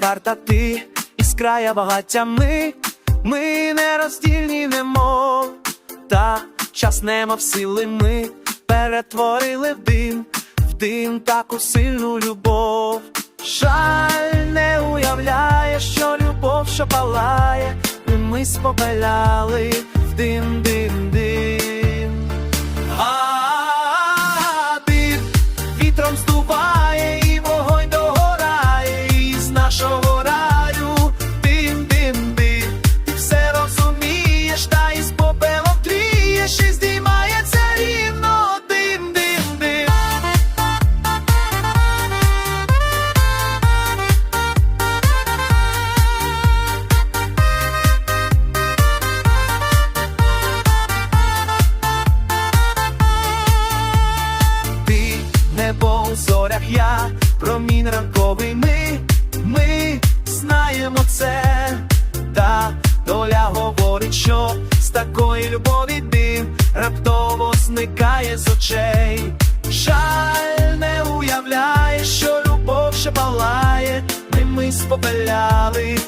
карта, ти іскра я багаття ми, ми не роздільні немов, та час немов сили ми перетворили в дим, в дим таку сильну любов. Жаль не уявляє, що любов, що палає, і ми спопеляли в дим, дим. Промінь ранковий ми, ми знаємо це, та доля говорить, що з такої любові дим раптово зникає з очей. Жаль не уявляє, що любов ще палає, ми, ми спопеляли